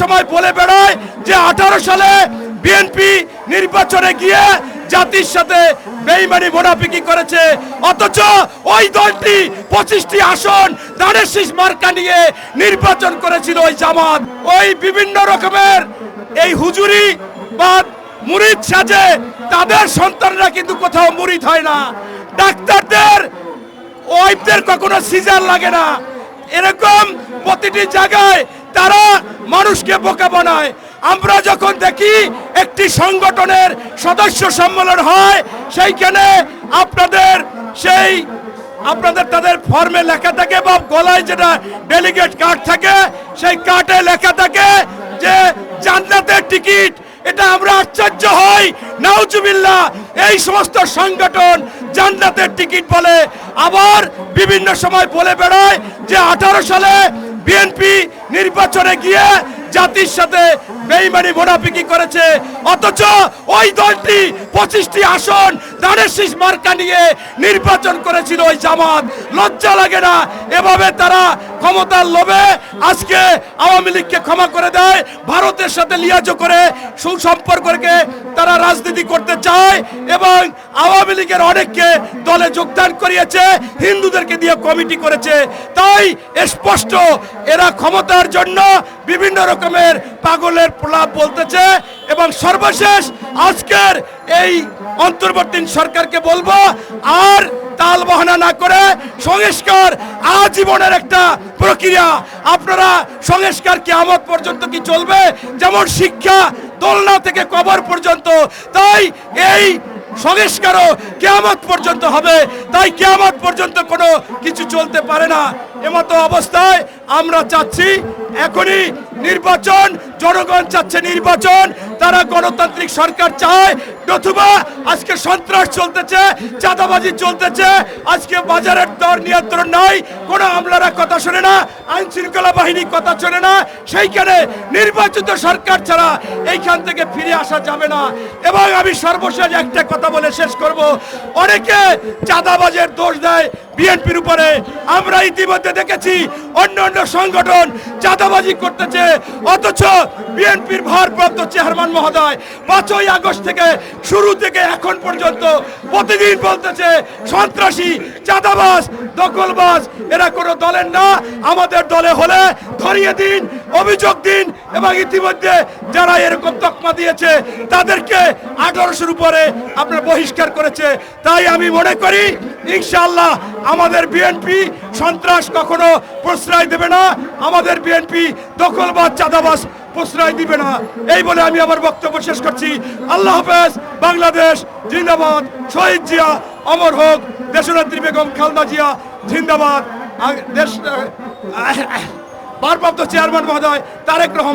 সময় বলে বেড়ায় যে আঠারো সালে বিএনপি নির্বাচনে গিয়ে জাতির সাথে বেইমানি মোনাফিকি করেছে। অথচ ওই দলটি পঁচিশটি আসন দানের শীষ মার্কা নিয়ে নির্বাচন করেছিল ওই জামাত। ওই বিভিন্ন রকমের এই হুজুরি বা মুরিদ সাজে তাদের সন্তানরা কিন্তু কোথাও মুরিদ হয় না। ডাক্তারদের, ওয়াইফদের কখনো সিজার লাগে না। এরকম প্রতিটি জায়গায় তারা মানুষকে বোকা বানায়। আমরা যখন দেখি একটি সংগঠনের সদস্য সম্মেলন হয়, সেইখানে আপনাদের সেই, আপনাদের তাদের ফর্মে লেখা থাকে বা গলায় যেটা ডেলিগেট কার্ড থাকে, সেই কার্ডে লেখা থাকে যে জান্নাতের টিকিট। এটা আমরা আশ্চর্য হই। নাউজুবিল্লাহ, এই সমস্ত সংগঠন জান্নাতের টিকিট বলে। আবার বিভিন্ন সময় বলে বেড়ায় যে আঠারো সালে বিএনপি নির্বাচনে গিয়ে জাতির সাথে বেইমানি মোনাফিকি করেছে। অথচ ওই দলটি পঁচিশটি আসন দানের শীষ মার্কা নিয়ে নির্বাচন করেছিল ওই জামাত। লজ্জা লাগে না, এভাবে তারা ক্ষমতার লোভে আজকে আওয়ামী লীগকে ক্ষমা করে দেয়, ভারতের সাথে লিয়াজো করে সুসম্পর্ককে তারা রাজনীতি করতে চায় এবং আওয়ামী লীগের অনেককে দলে যোগদান করিয়েছে, হিন্দুদেরকে দিয়ে কমিটি করেছে। তাই স্পষ্ট, এরা ক্ষমতার জন্য বিভিন্ন রকমের পাগলের প্রলাপ বলতেছে এবং সর্বশেষ আজকের এই অন্তর্বর্তী সরকারকে বলব, আর তাল বহানা না করে সংস্কার আজীবনের একটা প্রক্রিয়া। আপনারা সংস্কার কিয়ামত পর্যন্ত কি চলবে? যেমন শিক্ষা দোলনা থেকে কবর পর্যন্ত, তাই এই সংস্কারও কেয়ামত পর্যন্ত হবে। তাই কেয়ামত পর্যন্ত কোনো কিছু চলতে পারে না। এমতো অবস্থায় আমরা চাচ্ছি এখনই নির্বাচন, জনগণ চাচ্ছে নির্বাচন, তারা গণতান্ত্রিক সরকার চায়। নতুবা আজকে সন্ত্রাস চলতেছে, চাঁদাবাজি চলতেছে, আজকে বাজারের দর নিয়ন্ত্রণ নাই, কোনো আমলারা কথা শোনে না আইন শৃঙ্খলা বাহিনী কথা শোনে না, সেইখানে নির্বাচিত সরকার ছাড়া এইখান থেকে ফিরে আসা যাবে না। এবং আমি সর্বশেষ একটা কথা বলে শেষ করব। অনেকে চাঁদাবাজের দোষ দেয় বিএনপির উপরে আমরা ইতিমধ্যে দেখেছি অন্য অন্য সংগঠন চাঁদাবাজি করতেছে, অথচ বিএনপির ভারপ্রাপ্ত চেয়ারম্যান মহোদয় পাঁচই আগস্ট থেকে শুরু থেকে এখন পর্যন্ত প্রতিদিন বলতেছে, সন্ত্রাসী চাঁদাবাজ, দখলবাজ, এরা কোনো দলের না। আমাদের দলে হলে ধরিয়ে দিন, অভিযোগ দিন এবং ইতিমধ্যে যারা এরকম তকমা দিয়েছে, তাদেরকে আঠারোশোর উপরে আপনার বহিষ্কার করেছে। তাই আমি মনে করি, ইনশাআল্লাহ আমাদের বিএনপি সন্ত্রাস কখনো প্রশ্রয় দেবে না। আমাদের বিএনপি দখলবাজ, চাঁদাবাজ প্রশ্রয় দিবে না। এই বলে আমি আমার বক্তব্য শেষ করছি। আল্লাহ হাফেজ, বাংলাদেশ জিন্দাবাদ, শহীদ জিয়া। অমর হোক দেশনেত্রী বেগম খালদা জিয়া জিন্দাবাদ। দেশ ভারপ্রাপ্ত চেয়ারম্যান মহোদয় তারেক রহমান।